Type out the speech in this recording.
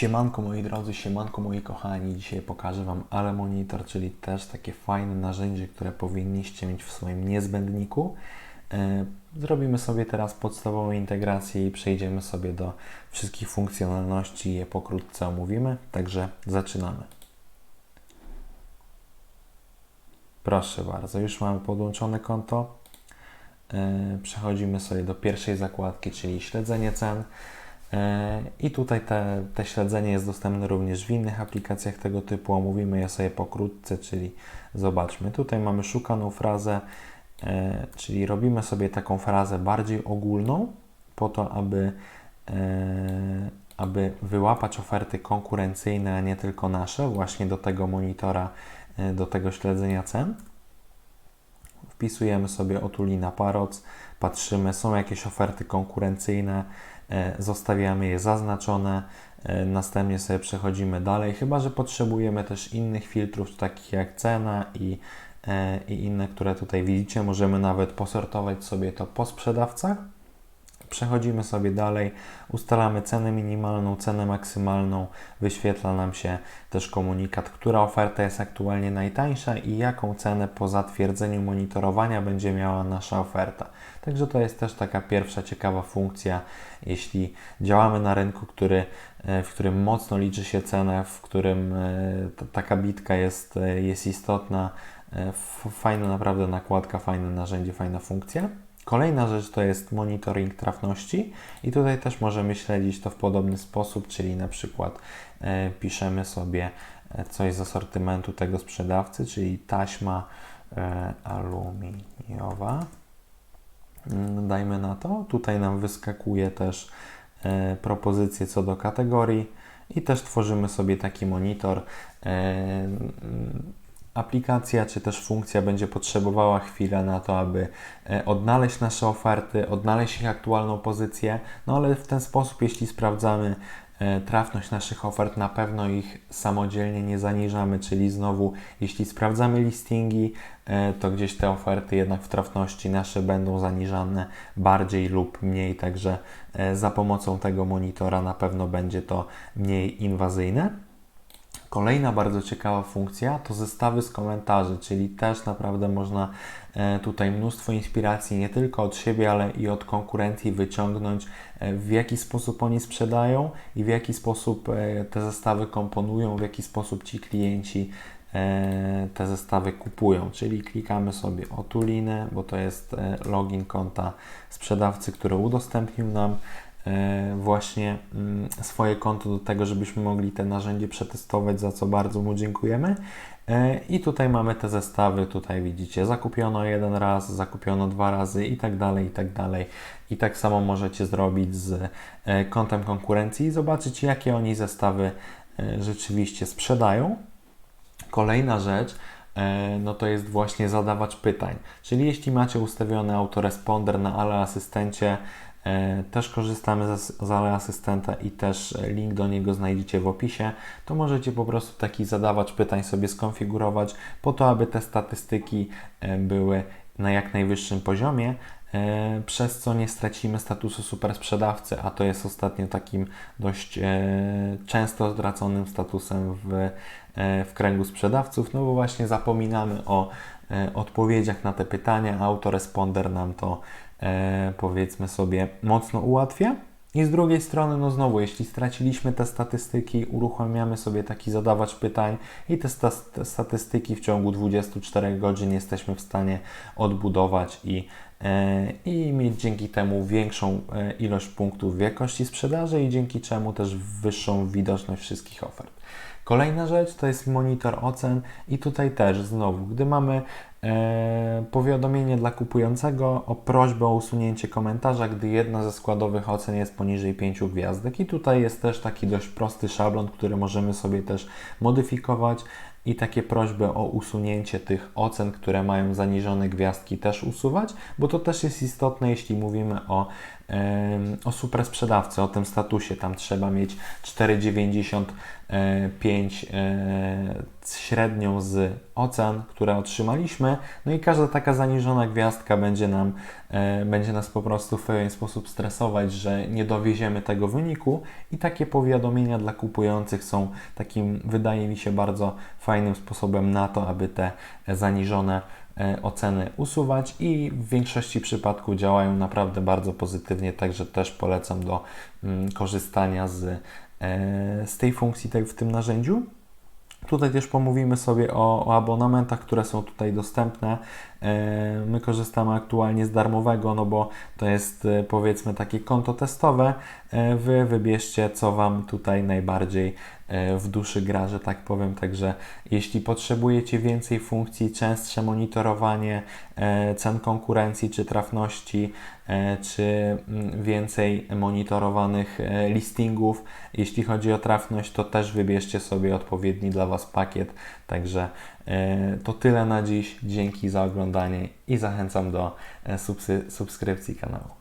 Siemanko moi drodzy, siemanko moi kochani. Dzisiaj pokażę Wam Ale Monitor, czyli też takie fajne narzędzie, które powinniście mieć w swoim niezbędniku. E, Zrobimy sobie teraz podstawową integrację i przejdziemy sobie do wszystkich funkcjonalności i je pokrótce omówimy. Także zaczynamy. Proszę bardzo, już mamy podłączone konto. E, Przechodzimy sobie do pierwszej zakładki, czyli śledzenie cen. I tutaj te, te śledzenie jest dostępne również w innych aplikacjach tego typu. Omówimy je sobie pokrótce, czyli zobaczmy. Tutaj mamy szukaną frazę, e, czyli robimy sobie taką frazę bardziej ogólną, po to, aby, e, aby wyłapać oferty konkurencyjne, a nie tylko nasze, właśnie do tego monitora, e, do tego śledzenia cen. Wpisujemy sobie Otulina Paroc, patrzymy, są jakieś oferty konkurencyjne, zostawiamy je zaznaczone, e, następnie sobie przechodzimy dalej, chyba że potrzebujemy też innych filtrów, takich jak cena i, e, i inne, które tutaj widzicie. Możemy nawet posortować sobie to po sprzedawcach. Przechodzimy sobie dalej, ustalamy cenę minimalną, cenę maksymalną, wyświetla nam się też komunikat, która oferta jest aktualnie najtańsza i jaką cenę po zatwierdzeniu monitorowania będzie miała nasza oferta. Także to jest też taka pierwsza ciekawa funkcja, jeśli działamy na rynku, który, e, w którym mocno liczy się cena, w którym e, ta- taka bitka jest, e, jest istotna. Fajna naprawdę nakładka, fajne narzędzie, fajna funkcja. Kolejna rzecz to jest monitoring trafności i tutaj też możemy śledzić to w podobny sposób, czyli na przykład e, piszemy sobie e, coś z asortymentu tego sprzedawcy, czyli taśma e, aluminiowa. Mm, Dajmy na to. Tutaj nam wyskakuje też e, propozycje co do kategorii i też tworzymy sobie taki monitor. E, aplikacja czy też funkcja będzie potrzebowała chwilę na to, aby e, odnaleźć nasze oferty, odnaleźć ich aktualną pozycję, no ale w ten sposób, jeśli sprawdzamy e, trafność naszych ofert, na pewno ich samodzielnie nie zaniżamy, czyli znowu, jeśli sprawdzamy listingi, e, to gdzieś te oferty jednak w trafności nasze będą zaniżane bardziej lub mniej, także za pomocą tego monitora na pewno będzie to mniej inwazyjne. Kolejna bardzo ciekawa funkcja to zestawy z komentarzy, czyli też naprawdę można e, tutaj mnóstwo inspiracji nie tylko od siebie, ale i od konkurencji wyciągnąć, e, w jaki sposób oni sprzedają i w jaki sposób e, te zestawy komponują, w jaki sposób ci klienci te zestawy kupują. Czyli klikamy sobie o Tulinę, bo to jest login konta sprzedawcy, który udostępnił nam właśnie mm, swoje konto do tego, żebyśmy mogli te narzędzie przetestować, za co bardzo mu dziękujemy. E, I tutaj mamy te zestawy, tutaj widzicie, zakupiono jeden raz, zakupiono dwa razy i tak dalej, i tak dalej. I tak samo możecie zrobić z e, kontem konkurencji i zobaczyć, jakie oni zestawy e, rzeczywiście sprzedają. Kolejna rzecz, e, no to jest właśnie zadawać pytań. Czyli jeśli macie ustawiony autoresponder na Ale Asystencie, e, też korzystamy z, Ale Asystenta i też e, link do niego znajdziecie w opisie, to możecie po prostu taki zadawać pytań sobie skonfigurować po to, aby te statystyki e, były na jak najwyższym poziomie, e, przez co nie stracimy statusu super sprzedawcy, a to jest ostatnio takim dość e, często zdraconym statusem w, e, w kręgu sprzedawców, no bo właśnie zapominamy o e, odpowiedziach na te pytania, autoresponder nam to e, powiedzmy sobie mocno ułatwia. I z drugiej strony, no znowu, jeśli straciliśmy te statystyki, uruchamiamy sobie taki zadawacz pytań i te, sta- te statystyki w ciągu 24 godzin jesteśmy w stanie odbudować i, e, i mieć dzięki temu większą e, ilość punktów w jakości sprzedaży i dzięki czemu też wyższą widoczność wszystkich ofert. Kolejna rzecz to jest monitor ocen i tutaj też znowu, gdy mamy e, powiadomienie dla kupującego o prośbę o usunięcie komentarza, gdy jedna ze składowych ocen jest poniżej 5 gwiazdek i tutaj jest też taki dość prosty szablon, który możemy sobie też modyfikować i takie prośby o usunięcie tych ocen, które mają zaniżone gwiazdki też usuwać, bo to też jest istotne, jeśli mówimy o o super sprzedawcy, o tym statusie. Tam trzeba mieć 4,95 e, średnią z ocen, które otrzymaliśmy. No i każda taka zaniżona gwiazdka będzie nam, e, będzie nas po prostu w pewien sposób stresować, że nie dowieziemy tego wyniku i takie powiadomienia dla kupujących są takim, wydaje mi się, bardzo fajnym sposobem na to, aby te zaniżone oceny usuwać i w większości przypadków działają naprawdę bardzo pozytywnie, także też polecam do mm, korzystania z, e, z tej funkcji w tym narzędziu. Tutaj też pomówimy sobie o, o abonamentach, które są tutaj dostępne. E, My korzystamy aktualnie z darmowego, no bo to jest e, powiedzmy takie konto testowe. E, Wy wybierzcie, co Wam tutaj najbardziej w duszy gra, że tak powiem. Także jeśli potrzebujecie więcej funkcji, częstsze monitorowanie cen konkurencji czy trafności, czy mm, więcej monitorowanych listingów, jeśli chodzi o trafność, to też wybierzcie sobie odpowiedni dla Was pakiet. Także to tyle na dziś. Dzięki za oglądanie i zachęcam do e, subskrypcji kanału.